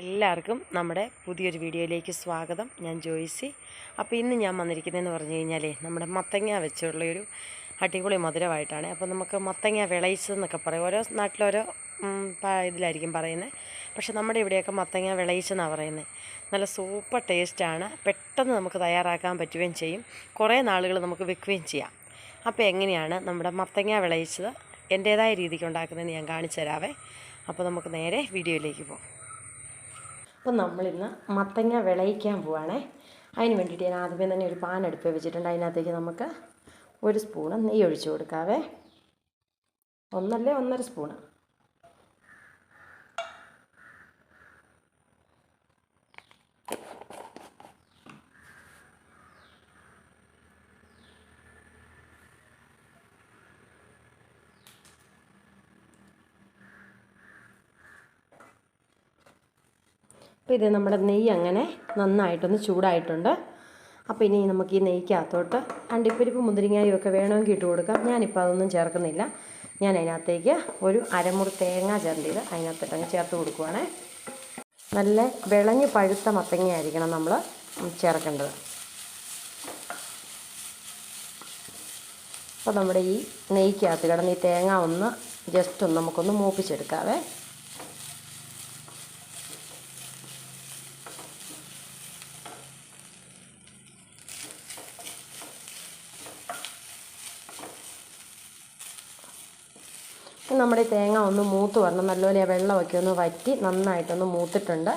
എല്ലാവർക്കും നമ്മുടെ പുതിയൊരു വീഡിയോയിലേക്ക് സ്വാഗതം. ഞാൻ ജോയിസി. അപ്പോൾ ഇന്ന് ഞാൻ വന്നിരിക്കുന്നതെന്ന് പറഞ്ഞു കഴിഞ്ഞാൽ നമ്മുടെ മത്തങ്ങ വെച്ചുള്ളൊരു അടിപൊളി മധുരമായിട്ടാണ്. അപ്പോൾ നമുക്ക് മത്തങ്ങ വിളയിച്ചതെന്നൊക്കെ പറയും. ഓരോ നാട്ടിലോരോ ഇതിലായിരിക്കും പറയുന്നത്. പക്ഷെ നമ്മുടെ ഇവിടെയൊക്കെ മത്തങ്ങ വിളയിച്ചെന്നാണ് പറയുന്നത്. നല്ല സൂപ്പർ ടേസ്റ്റാണ്. പെട്ടെന്ന് നമുക്ക് തയ്യാറാക്കാൻ പറ്റുകയും ചെയ്യും. കുറേ നാളുകൾ നമുക്ക് വെക്കുകയും ചെയ്യാം. അപ്പോൾ എങ്ങനെയാണ് നമ്മുടെ മത്തങ്ങ വിളയിച്ചത്? എന്റേതായ രീതിക്ക് ഉണ്ടാക്കുന്നതെന്ന് ഞാൻ കാണിച്ചു തരാവേ. അപ്പോൾ നമുക്ക് നേരെ വീഡിയോയിലേക്ക് പോകാം. അപ്പം നമ്മളിന്ന് മത്തങ്ങ വിളയിക്കാൻ പോവാണേ. അതിന് വേണ്ടിയിട്ട് ഞാൻ ആദ്യമേ തന്നെ ഒരു പാൻ അടുപ്പ് വെച്ചിട്ടുണ്ട്. അതിനകത്തേക്ക് നമുക്ക് ഒരു സ്പൂണ് നെയ്യ് ഒഴിച്ചു കൊടുക്കാവേ. ഒന്നല്ലേ ഒന്നര സ്പൂണ്. അപ്പോൾ ഇത് നമ്മുടെ നെയ്യ് അങ്ങനെ നന്നായിട്ടൊന്ന് ചൂടായിട്ടുണ്ട്. അപ്പോൾ ഇനി നമുക്ക് ഈ നെയ്ക്കകത്തോട്ട് അണ്ടിപ്പരിപ്പ് മുന്തിരിങ്ങായും ഒക്കെ വേണമെങ്കിൽ ഇട്ട് കൊടുക്കാം. ഞാനിപ്പോൾ അതൊന്നും ചേർക്കുന്നില്ല. ഞാൻ അതിനകത്തേക്ക് ഒരു അരമുറി തേങ്ങ ചേർത്തിയത് അതിനകത്തിട്ടങ്ങ് ചേർത്ത് കൊടുക്കുവാണേ. നല്ല വിളഞ്ഞ് പഴുത്ത മത്തങ്ങയായിരിക്കണം നമ്മൾ ചേർക്കേണ്ടത്. അപ്പോൾ നമ്മുടെ ഈ നെയ്ക്കകത്ത് കിടന്ന് ഈ തേങ്ങ ഒന്ന് ജസ്റ്റ് ഒന്ന് നമുക്കൊന്ന് മൂപ്പിച്ചെടുക്കാവേ. നമ്മുടെ തേങ്ങ ഒന്ന് മൂത്ത് വരണം. നല്ലപോലെ വെള്ളമൊക്കെ ഒന്ന് വറ്റി നന്നായിട്ടൊന്ന് മൂത്തിട്ടുണ്ട്.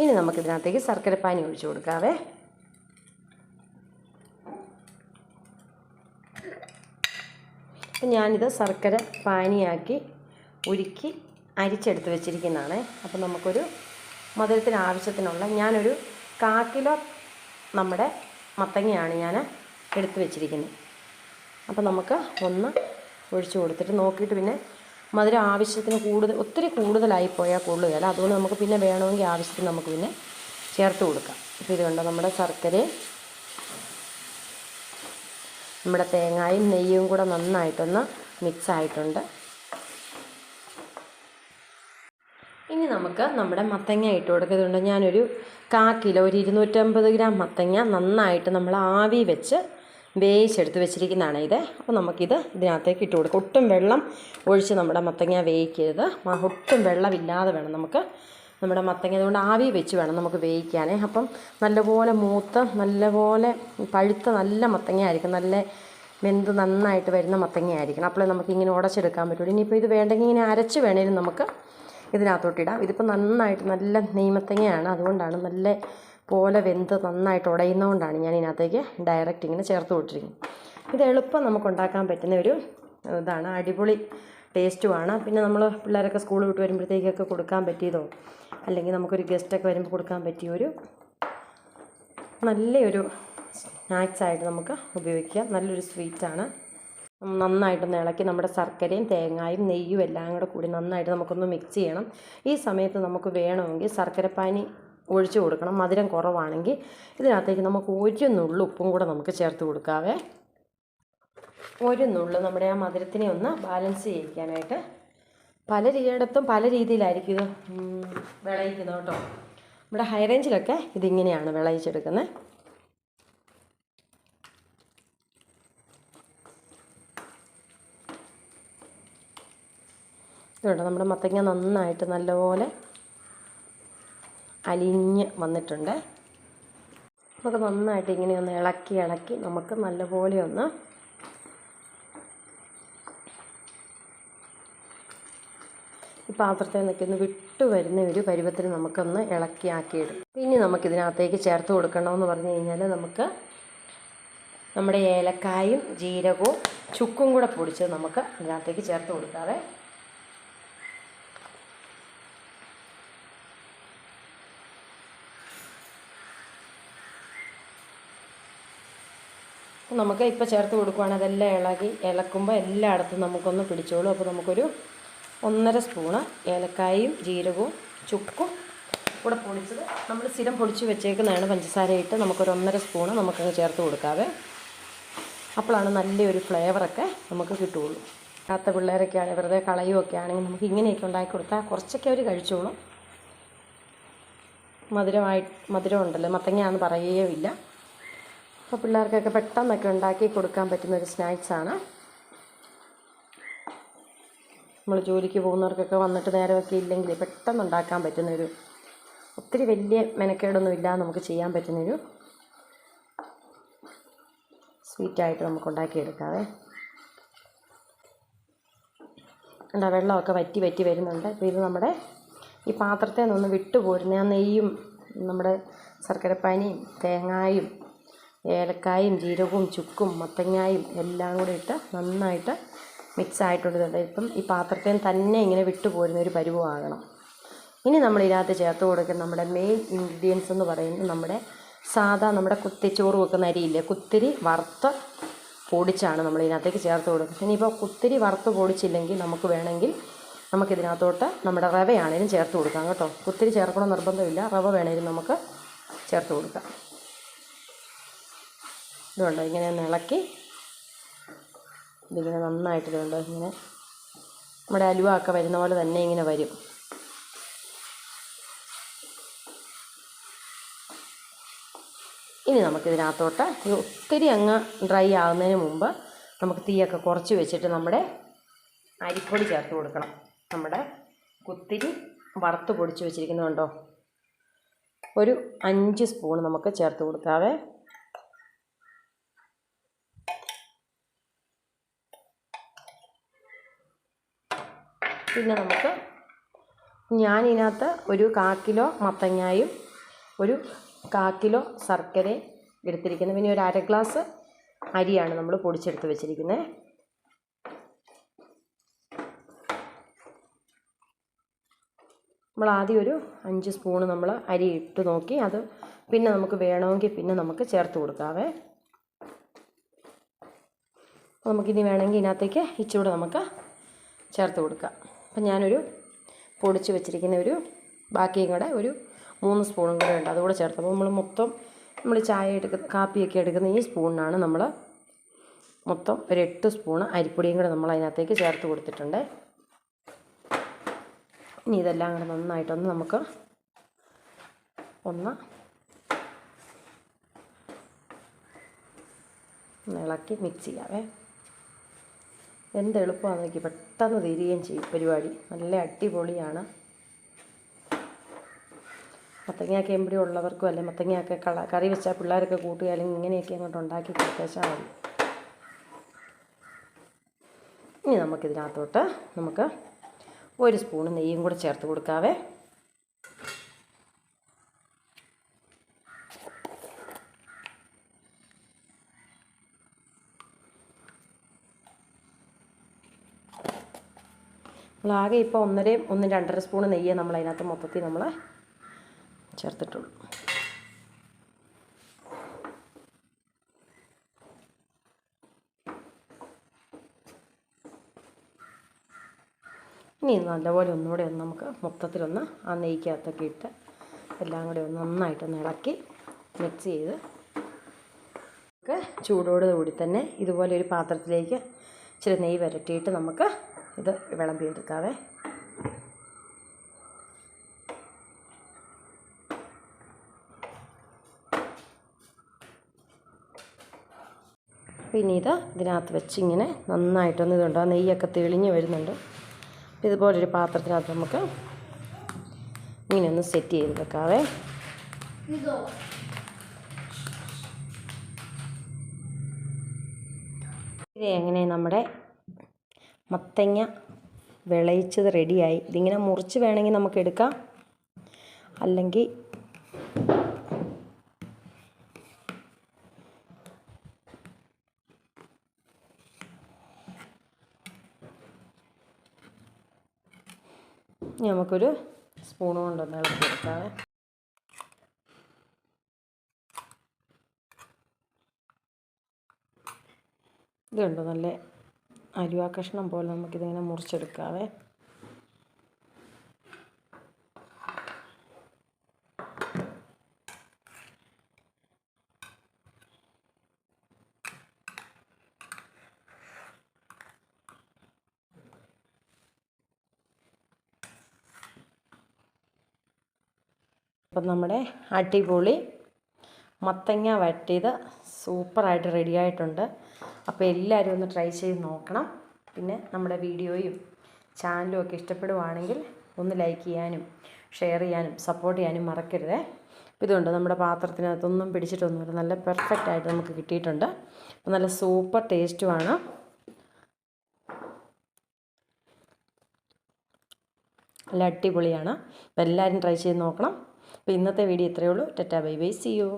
ഇനി നമുക്കിതിനകത്തേക്ക് ശർക്കരപ്പാനി ഒഴിച്ചു കൊടുക്കാവേ. അപ്പം ഞാനിത് ശർക്കര പാനിയാക്കി ഉരുക്കി അരിച്ചെടുത്ത് വെച്ചിരിക്കുന്നതാണ്. അപ്പം നമുക്കൊരു മധുരത്തിന് ആവശ്യത്തിനുള്ള ഞാനൊരു കാ കിലോ നമ്മുടെ മത്തങ്ങയാണ് ഞാൻ എടുത്ത് വെച്ചിരിക്കുന്നത്. അപ്പം നമുക്ക് ഒന്ന് ഒഴിച്ചു കൊടുത്തിട്ട് നോക്കിയിട്ട് പിന്നെ മധുരം ആവശ്യത്തിന് കൂടുതൽ ഒത്തിരി കൂടുതലായി പോയാൽ അല്ല അതുകൊണ്ട് നമുക്ക് പിന്നെ വേണമെങ്കിൽ ആവശ്യത്തിന് നമുക്ക് പിന്നെ ചേർത്ത് കൊടുക്കാം. അപ്പോൾ ഇതുകൊണ്ട് നമ്മുടെ ശർക്കരയും നമ്മുടെ തേങ്ങയും നെയ്യും കൂടെ നന്നായിട്ടൊന്ന് മിക്സായിട്ടുണ്ട് ഇനി നമുക്ക് നമ്മുടെ മത്തങ്ങ ഇട്ട് കൊടുക്കുന്നുണ്ട് ഞാനൊരു കാ കിലോ ഒരു ഇരുന്നൂറ്റമ്പത് ഗ്രാം മത്തങ്ങ നന്നായിട്ട് നമ്മൾ ആവി വെച്ച് വേവിച്ചെടുത്ത് വെച്ചിരിക്കുന്നതാണ് ഇത്. അപ്പോൾ നമുക്കിത് ഇതിനകത്തേക്ക് ഇട്ട് കൊടുക്കാം. ഒട്ടും വെള്ളം ഒഴിച്ച് നമ്മുടെ മത്തങ്ങ വേവിക്കരുത്. ഒട്ടും വെള്ളമില്ലാതെ വേണം നമുക്ക് നമ്മുടെ മത്തങ്ങ. അതുകൊണ്ട് ആവി വെച്ച് വേണം നമുക്ക് വേവിക്കാനേ. അപ്പം നല്ലപോലെ മൂത്ത് നല്ലപോലെ പഴുത്ത നല്ല മത്തങ്ങ ആയിരിക്കും നല്ല വെന്ത് നന്നായിട്ട് വരുന്ന മത്തങ്ങ ആയിരിക്കണം അപ്പോഴേ നമുക്ക് ഇങ്ങനെ ഉടച്ചെടുക്കാൻ പറ്റുള്ളൂ. ഇനിയിപ്പോൾ ഇത് വേണ്ടെങ്കിൽ ഇങ്ങനെ അരച്ച് വേണേലും നമുക്ക് ഇതിനകത്തോട്ടിടാം ഇതിപ്പോൾ നന്നായിട്ട് നല്ല നെയ്മത്തങ്ങയാണ്. അതുകൊണ്ടാണ് നല്ല പോലെ വെന്ത് നന്നായിട്ട് ഉടയുന്നതുകൊണ്ടാണ് ഞാൻ ഇതിനകത്തേക്ക് ഡയറക്റ്റ് ഇങ്ങനെ ചേർത്ത് കൊടുത്തിരിക്കുന്നത്. ഇത് എളുപ്പം നമുക്ക് ഉണ്ടാക്കാൻ പറ്റുന്ന ഒരു ഇതാണ്. അടിപൊളി ടേസ്റ്റുമാണ് പിന്നെ നമ്മൾ പിള്ളേരൊക്കെ സ്കൂളിൽ വിട്ട് വരുമ്പോഴത്തേക്കൊക്കെ കൊടുക്കാൻ പറ്റിയതോ? അല്ലെങ്കിൽ നമുക്കൊരു ഗസ്റ്റൊക്കെ വരുമ്പോൾ കൊടുക്കാൻ പറ്റിയ ഒരു നല്ലൊരു സ്നാക്സ് ആയിട്ട് നമുക്ക് ഉപയോഗിക്കാം. നല്ലൊരു സ്വീറ്റാണ് നന്നായിട്ടൊന്ന് ഇളക്കി നമ്മുടെ ശർക്കരയും തേങ്ങായും നെയ്യും എല്ലാം കൂടെ കൂടി നന്നായിട്ട് നമുക്കൊന്ന് മിക്സ് ചെയ്യണം. ഈ സമയത്ത് നമുക്ക് വേണമെങ്കിൽ ശർക്കരപ്പാനി ഒഴിച്ചു കൊടുക്കണം. മധുരം കുറവാണെങ്കിൽ ഇതിനകത്തേക്ക് നമുക്ക് ഒരു നുള്ളു ഉപ്പും കൂടെ നമുക്ക് ചേർത്ത് കൊടുക്കാവേ. ഒരു നുള്ളു നമ്മുടെ ആ മധുരത്തിനെ ഒന്ന് ബാലൻസ് ചെയ്യിക്കാനായിട്ട് പല രീതിയിടത്തും പല രീതിയിലായിരിക്കും ഇത് വിളയിക്കുന്നത് കേട്ടോ. നമ്മുടെ ഹൈ റേഞ്ചിലൊക്കെ ഇതിങ്ങനെയാണ് വിളയിച്ചെടുക്കുന്നത്. ഇതുണ്ട് നമ്മുടെ മത്തങ്ങ നന്നായിട്ട് നല്ലപോലെ അലിഞ്ഞ് വന്നിട്ടുണ്ട്. നമുക്ക് നന്നായിട്ട് ഇങ്ങനെ ഒന്ന് ഇളക്കി ഇളക്കി നമുക്ക് നല്ലപോലെ ഒന്ന് ഈ പാത്രത്തിൽ നിന്നൊക്കെ ഒന്ന് വിട്ടു വരുന്ന ഒരു പരുവത്തിന് നമുക്കൊന്ന് ഇളക്കി ആക്കിയിടും പിന്നെ നമുക്കിതിനകത്തേക്ക് ചേർത്ത് കൊടുക്കണമെന്ന് പറഞ്ഞു കഴിഞ്ഞാൽ നമുക്ക് നമ്മുടെ ഏലക്കായും ജീരകവും ചുക്കും കൂടെ പൊടിച്ച് നമുക്ക് ഇതിനകത്തേക്ക് ചേർത്ത് കൊടുക്കാവേ. നമുക്ക് ഇപ്പോൾ ചേർത്ത് കൊടുക്കുവാണെങ്കിൽ അതെല്ലാം ഇളകി ഇളക്കുമ്പോൾ എല്ലായിടത്തും നമുക്കൊന്ന് പിടിച്ചോളൂ. അപ്പോൾ നമുക്കൊരു ഒന്നര സ്പൂണ് ഏലക്കായും ജീരകവും ചുക്കും കൂടെ പൊടിച്ചത് നമ്മൾ സ്ഥിരം പൊടിച്ച് വെച്ചേക്കുന്നതാണ് പഞ്ചസാര ഇട്ട് നമുക്കൊരു ഒന്നര സ്പൂണ് നമുക്കങ്ങ് ചേർത്ത് കൊടുക്കാവേ. അപ്പോഴാണ് നല്ലൊരു ഫ്ലേവറൊക്കെ നമുക്ക് കിട്ടുകയുള്ളൂ. കാത്ത പിള്ളേരൊക്കെ ആണെങ്കിൽ വെറുതെ കളയുമൊക്കെ ആണെങ്കിൽ നമുക്ക് ഇങ്ങനെയൊക്കെ ഉണ്ടാക്കി കൊടുത്താൽ കുറച്ചൊക്കെ അവർ കഴിച്ചോളും. മധുരമായി മധുരമുണ്ടല്ലോ മത്തങ്ങയാണെന്ന് പറയുകയുമില്ല. അപ്പോൾ പിള്ളേർക്കൊക്കെ പെട്ടെന്നൊക്കെ ഉണ്ടാക്കി കൊടുക്കാൻ പറ്റുന്ന ഒരു സ്നാക്സാണ് നമ്മൾ ജോലിക്ക് പോകുന്നവർക്കൊക്കെ വന്നിട്ട് നേരമൊക്കെ ഇല്ലെങ്കിൽ പെട്ടെന്ന് ഉണ്ടാക്കാൻ പറ്റുന്നൊരു ഒത്തിരി വലിയ മെനക്കേടൊന്നും ഇല്ലാതെ നമുക്ക് ചെയ്യാൻ പറ്റുന്നൊരു സ്വീറ്റായിട്ട് നമുക്ക് ഉണ്ടാക്കിയെടുക്കാവേ. എന്താ വെള്ളമൊക്കെ വറ്റി വറ്റി വരുന്നുണ്ട്. അപ്പോൾ ഇത് നമ്മുടെ ഈ പാത്രത്തിൽ നിന്ന് വിട്ടുപോരുന്ന. നെയ്യും നമ്മുടെ ശർക്കരപ്പാനിയും തേങ്ങായും ഏലക്കായും ജീരകവും ചുക്കും മത്തങ്ങായും എല്ലാം കൂടെ ഇട്ട് നന്നായിട്ട് മിക്സ് ആയിട്ടുണ്ട്. ഇപ്പം ഈ പാത്രത്തിൽ തന്നെ ഇങ്ങനെ വിട്ടു പോരുന്ന ഒരു പരുവമാകണം. ഇനി നമ്മൾ ഇതിനകത്ത് ചേർത്ത് കൊടുക്കുന്ന നമ്മുടെ മെയിൻ ഇൻഗ്രീഡിയൻസ് എന്ന് പറയുന്നത് നമ്മുടെ സാധാ നമ്മുടെ കുത്തിച്ചോറ് വെക്കുന്ന അരിയില്ലേ? കുത്തിരി വറുത്ത് പൊടിച്ചാണ് നമ്മൾ ഇതിനകത്തേക്ക് ചേർത്ത് കൊടുക്കുന്നത്. ഇനിയിപ്പോൾ കുത്തിരി വറുത്ത് പൊടിച്ചില്ലെങ്കിൽ നമുക്ക് വേണമെങ്കിൽ നമുക്കിതിനകത്തോട്ട് നമ്മുടെ റവയാണേലും ചേർത്ത് കൊടുക്കാം കേട്ടോ. കുത്തിരി ചേർക്കണം നിർബന്ധമില്ല. റവ വേണേലും നമുക്ക് ചേർത്ത് കൊടുക്കാം. ഇതുണ്ടോ? ഇങ്ങനെ ഇളക്കി ഇതിങ്ങനെ നന്നായിട്ട് ഇതുണ്ടോ? ഇങ്ങനെ നമ്മുടെ അലുവ വരുന്ന പോലെ തന്നെ ഇങ്ങനെ വരും. ഇനി നമുക്കിതിനകത്തോട്ട് ഒത്തിരി അങ്ങ് ഡ്രൈ ആകുന്നതിന് മുമ്പ് നമുക്ക് തീയൊക്കെ കുറച്ച് വെച്ചിട്ട് നമ്മുടെ അരിപ്പൊടി ചേർത്ത് കൊടുക്കണം. നമ്മുടെ കുത്തിരി വറുത്ത് പൊടിച്ച് വെച്ചിരിക്കുന്നുണ്ടോ ഒരു അഞ്ച് സ്പൂൺ നമുക്ക് ചേർത്ത് കൊടുക്കാവേ പിന്നെ നമുക്ക് ഞാനിതിനകത്ത് ഒരു കാ കിലോ മത്തങ്ങായും ഒരു കാ കിലോ ശർക്കര എടുത്തിരിക്കുന്നത്. പിന്നെ ഒരു അര ഗ്ലാസ് അരിയാണ് നമ്മൾ പൊടിച്ചെടുത്ത് വെച്ചിരിക്കുന്നത്. നമ്മൾ ആദ്യം ഒരു അഞ്ച് സ്പൂണ് നമ്മൾ അരി ഇട്ട് നോക്കി. അത് പിന്നെ നമുക്ക് വേണമെങ്കിൽ പിന്നെ നമുക്ക് ചേർത്ത് കൊടുക്കാവേ. നമുക്കിനി വേണമെങ്കിൽ ഇതിനകത്തേക്ക് ഇച്ചിരൂടെ നമുക്ക് ചേർത്ത് കൊടുക്കാം. അപ്പം ഞാനൊരു പൊടിച്ച് വെച്ചിരിക്കുന്ന ഒരു ബാക്കിയും കൂടെ ഒരു മൂന്ന് സ്പൂണും കൂടെ ഉണ്ട്. അതുകൂടെ ചേർത്ത്. അപ്പോൾ നമ്മൾ മൊത്തം നമ്മൾ ചായ എടുക്കുന്ന കാപ്പിയൊക്കെ എടുക്കുന്ന ഈ സ്പൂണിനാണ് നമ്മൾ മൊത്തം ഒരു എട്ട് സ്പൂണ് അരിപ്പൊടിയും കൂടെ നമ്മൾ അതിനകത്തേക്ക് ചേർത്ത് കൊടുത്തിട്ടുണ്ട്. ഇനി ഇതെല്ലാം കൂടെ നന്നായിട്ടൊന്ന് നമുക്ക് ഒന്ന് ഇളക്കി മിക്സ് ചെയ്യാവേ. എന്ത് എളുപ്പമാണ് നോക്കി പെട്ടെന്ന് തീരുകയും ചെയ്യും പരിപാടി. നല്ല അടിപൊളിയാണ്. മത്തങ്ങയൊക്കെ എമ്പടി ഉള്ളവർക്കും അല്ലെ മത്തങ്ങയൊക്കെ കള കറി വെച്ചാൽ പിള്ളേരൊക്കെ കൂട്ടുക അല്ലെങ്കിൽ ഇങ്ങനെയൊക്കെ അങ്ങോട്ട് ഉണ്ടാക്കി കൊടുത്തേച്ചാൽ മതി. ഇനി നമുക്കിതിനകത്തോട്ട് നമുക്ക് ഒരു സ്പൂൺ നെയ്യും കൂടെ ചേർത്ത് കൊടുക്കാവേ. നമ്മളാകെ ഇപ്പോൾ ഒന്നരയും ഒന്ന് രണ്ടര സ്പൂൺ നെയ്യേ നമ്മൾ അതിനകത്ത് മൊത്തത്തിൽ നമ്മൾ ചേർത്തിട്ടുള്ളൂ. ഇനി നല്ലപോലെ ഒന്നുകൂടെ ഒന്ന് നമുക്ക് മൊത്തത്തിലൊന്ന് ആ നെയ്ക്കകത്തൊക്കെ ഇട്ട് എല്ലാം കൂടെ ഒന്ന് നന്നായിട്ടൊന്ന് ഇളക്കി മിക്സ് ചെയ്ത് നമുക്ക് ചൂടോടുകൂടി തന്നെ ഇതുപോലെ ഒരു പാത്രത്തിലേക്ക് ഇച്ചിരി നെയ്യ് വരട്ടിയിട്ട് നമുക്ക് ഇത് വിളമ്പിയെടുക്കാവേ. പിന്നെ ഇത് ഇതിനകത്ത് വെച്ച് ഇങ്ങനെ നന്നായിട്ടൊന്ന് ഇതുണ്ട്? ആ നെയ്യൊക്കെ തെളിഞ്ഞ് വരുന്നുണ്ട്. അപ്പോൾ ഇതുപോലൊരു പാത്രത്തിനകത്ത് നമുക്ക് ഇങ്ങനെയൊന്ന് സെറ്റ് ചെയ്ത് വെക്കാവേ. ഇത് എങ്ങനെ നമ്മുടെ മത്തങ്ങ വിളയിച്ചത് റെഡിയായി. ഇതിങ്ങനെ മുറിച്ച് വേണമെങ്കിൽ നമുക്ക് എടുക്കാം. അല്ലെങ്കിൽ നമുക്കൊരു സ്പൂൺ കൊണ്ടൊന്ന് ഇളക്കി എടുക്കാവേ ഇതുണ്ടോ നല്ല അലുവ കഷ്ണം പോലെ നമുക്കിതിങ്ങനെ മുറിച്ചെടുക്കാവേ. അപ്പം നമ്മുടെ അടിപൊളി മത്തങ്ങ വറ്റിയത് സൂപ്പറായിട്ട് റെഡി ആയിട്ടുണ്ട് അപ്പോൾ എല്ലാവരും ഒന്ന് ട്രൈ ചെയ്ത് നോക്കണം. പിന്നെ നമ്മുടെ വീഡിയോയും ചാനലും ഒക്കെ ഇഷ്ടപ്പെടുവാണെങ്കിൽ ഒന്ന് ലൈക്ക് ചെയ്യാനും ഷെയർ ചെയ്യാനും സപ്പോർട്ട് ചെയ്യാനും മറക്കരുതേ. ഇതുണ്ട് നമ്മുടെ പാത്രത്തിനകത്തൊന്നും പിടിച്ചിട്ടൊന്നുമില്ല നല്ല പെർഫെക്റ്റ് ആയിട്ട് നമുക്ക് കിട്ടിയിട്ടുണ്ട്. അപ്പോൾ നല്ല സൂപ്പർ ടേസ്റ്റുമാണ് നല്ല അടിപൊളിയാണ്. അപ്പോൾ എല്ലാവരും ട്രൈ ചെയ്ത് നോക്കണം. അപ്പോൾ ഇന്നത്തെ വീഡിയോ ഇത്രയേ ഉള്ളൂ. Tata bye bye see you